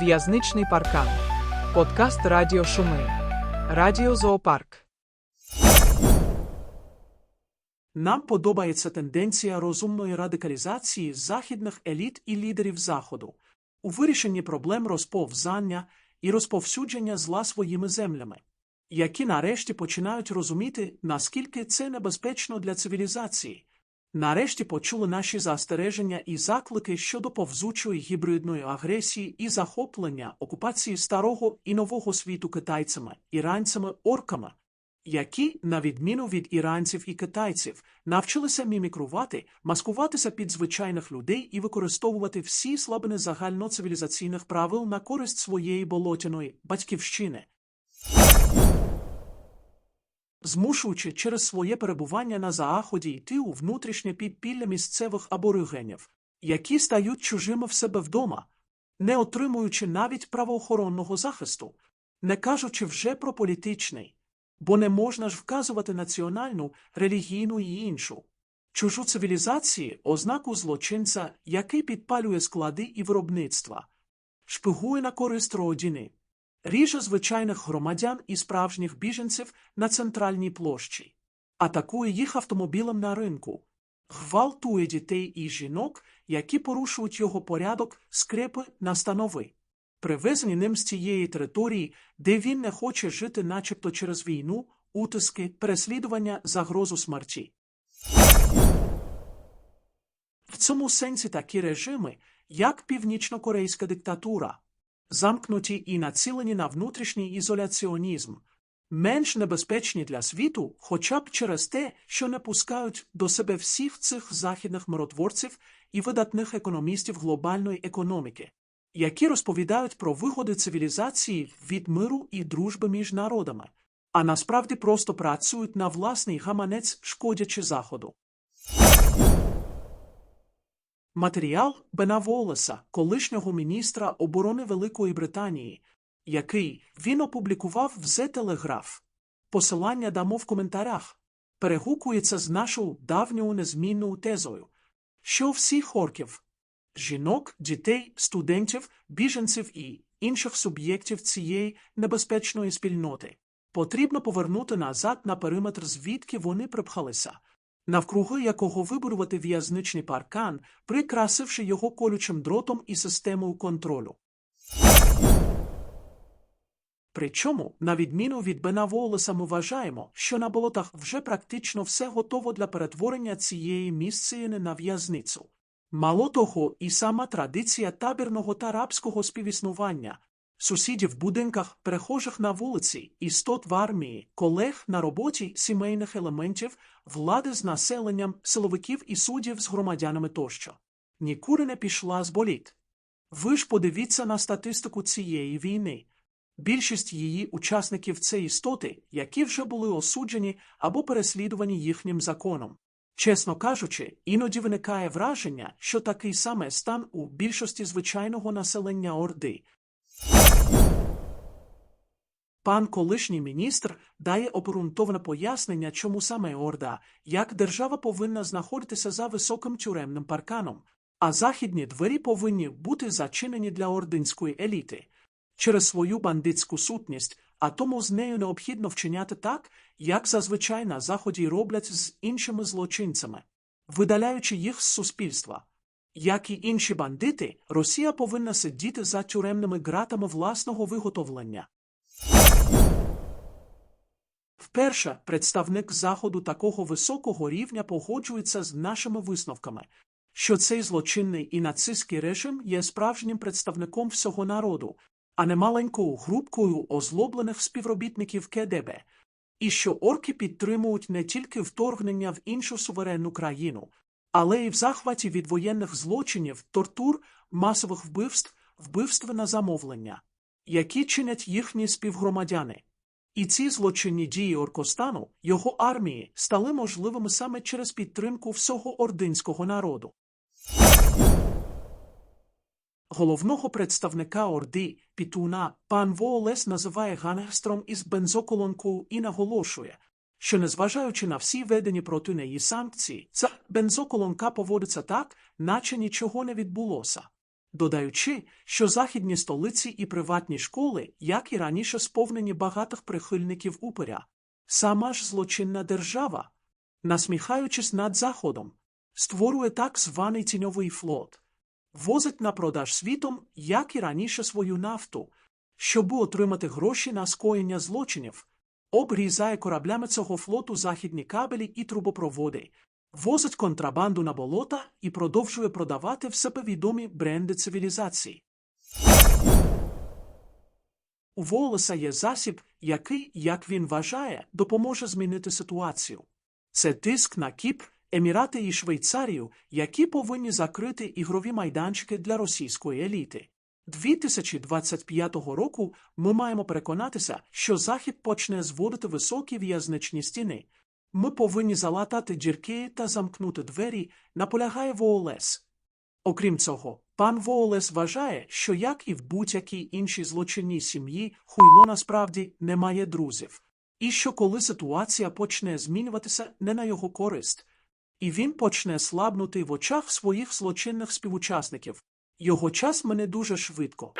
В'язничний паркан. Подкаст Радіо Шуми. Радіо Зоопарк. Нам подобається тенденція розумної радикалізації західних еліт і лідерів Заходу у вирішенні проблем розповзання і розповсюдження зла своїми землями, які нарешті починають розуміти, наскільки це небезпечно для цивілізації. Нарешті почули наші застереження і заклики щодо повзучої гібридної агресії і захоплення окупації старого і нового світу китайцями, іранцями, орками, які, на відміну від іранців і китайців, навчилися мімікрувати, маскуватися під звичайних людей і використовувати всі слабини загальноцивілізаційних правил на користь своєї болотяної батьківщини змушуючи через своє перебування на Заході йти у внутрішнє підпілля місцевих аборигенів, які стають чужими в себе вдома, не отримуючи навіть правоохоронного захисту, не кажучи вже про політичний, бо не можна ж вказувати національну, релігійну і іншу. Чужу цивілізації ознаку злочинця, який підпалює склади і виробництва, шпигує на користь родини, ріже звичайних громадян і справжніх біженців на центральній площі, атакує їх автомобілем на ринку, гвалтує дітей і жінок, які порушують його порядок, скрепи настанови, привезені ним з тієї території, де він не хоче жити начебто через війну, утиски, переслідування, загрозу смерті. В цьому сенсі такі режими, як північно-корейська диктатура, замкнуті і націлені на внутрішній ізоляціонізм, менш небезпечні для світу хоча б через те, що не пускають до себе всіх цих західних миротворців і видатних економістів глобальної економіки, які розповідають про вигоди цивілізації від миру і дружби між народами, а насправді просто працюють на власний гаманець, шкодячи Заходу. Матеріал Бена Волеса, колишнього міністра оборони Великої Британії, який він опублікував в The Telegraph. Посилання дамо в коментарях. Перегукується з нашою давньою незмінною тезою, що всіх орків, жінок, дітей, студентів, біженців і інших суб'єктів цієї небезпечної спільноти потрібно повернути назад на периметр, звідки вони припхалися навкруги якого вибудувати в'язничний паркан, прикрасивши його колючим дротом і системою контролю. Причому, на відміну від Бена Волеса, ми вважаємо, що на болотах вже практично все готово для перетворення цієї місцини на в'язницю. Мало того, і сама традиція табірного та рабського співіснування сусідів в будинках, перехожих на вулиці, істот в армії, колег на роботі сімейних елементів, влади з населенням, силовиків і суддів з громадянами тощо. Нікуди не пішла з боліт. Ви ж подивіться на статистику цієї війни. Більшість її учасників це істоти, які вже були осуджені або переслідувані їхнім законом. Чесно кажучи, іноді виникає враження, що такий саме стан у більшості звичайного населення Орди, Пан колишній міністр дає обґрунтоване пояснення, чому саме Орда, як держава повинна знаходитися за високим тюремним парканом, а західні двері повинні бути зачинені для ординської еліти через свою бандитську сутність, а тому з нею необхідно вчиняти так, як зазвичай на заході роблять з іншими злочинцями, видаляючи їх з суспільства. Як і інші бандити, Росія повинна сидіти за тюремними ґратами власного виготовлення. Вперше представник Заходу такого високого рівня погоджується з нашими висновками, що цей злочинний і нацистський режим є справжнім представником всього народу, а не маленькою групкою озлоблених співробітників КДБ, і що орки підтримують не тільки вторгнення в іншу суверенну країну, але й в захваті від воєнних злочинів, тортур, масових вбивств, вбивств на замовлення, які чинять їхні співгромадяни. І ці злочинні дії Оркостану, його армії, стали можливими саме через підтримку всього ординського народу. Головного представника Орди Пітуна пан Воолес називає гангстром із бензоколонкою і наголошує, що, незважаючи на всі ведені проти неї санкції, ця бензоколонка поводиться так, наче нічого не відбулося. додаючи, що західні столиці і приватні школи, як і раніше, сповнені багатих прихильників упоря. Сама ж злочинна держава, насміхаючись над Заходом, створює так званий тіньовий флот, возить на продаж світом, як і раніше, свою нафту, щоб отримати гроші на скоєння злочинів, обрізає кораблями цього флоту західні кабелі і трубопроводи, возить контрабанду на болота і продовжує продавати в себе відомі бренди цивілізації. У Волоса є засіб, який, як він вважає, допоможе змінити ситуацію. Це тиск на Кіпр, Емірати і Швейцарію, які повинні закрити ігрові майданчики для російської еліти. 2025 року ми маємо переконатися, що Захід почне зводити високі в'язничні стіни. Ми повинні залатати дірки та замкнути двері, наполягає ВОЛЕС. Окрім цього, пан Воолес вважає, що як і в будь-якій іншій злочинній сім'ї, хуйло насправді не має друзів, і що коли ситуація почне змінюватися не на його користь, і він почне слабнути в очах своїх злочинних співучасників, його час мене дуже швидко.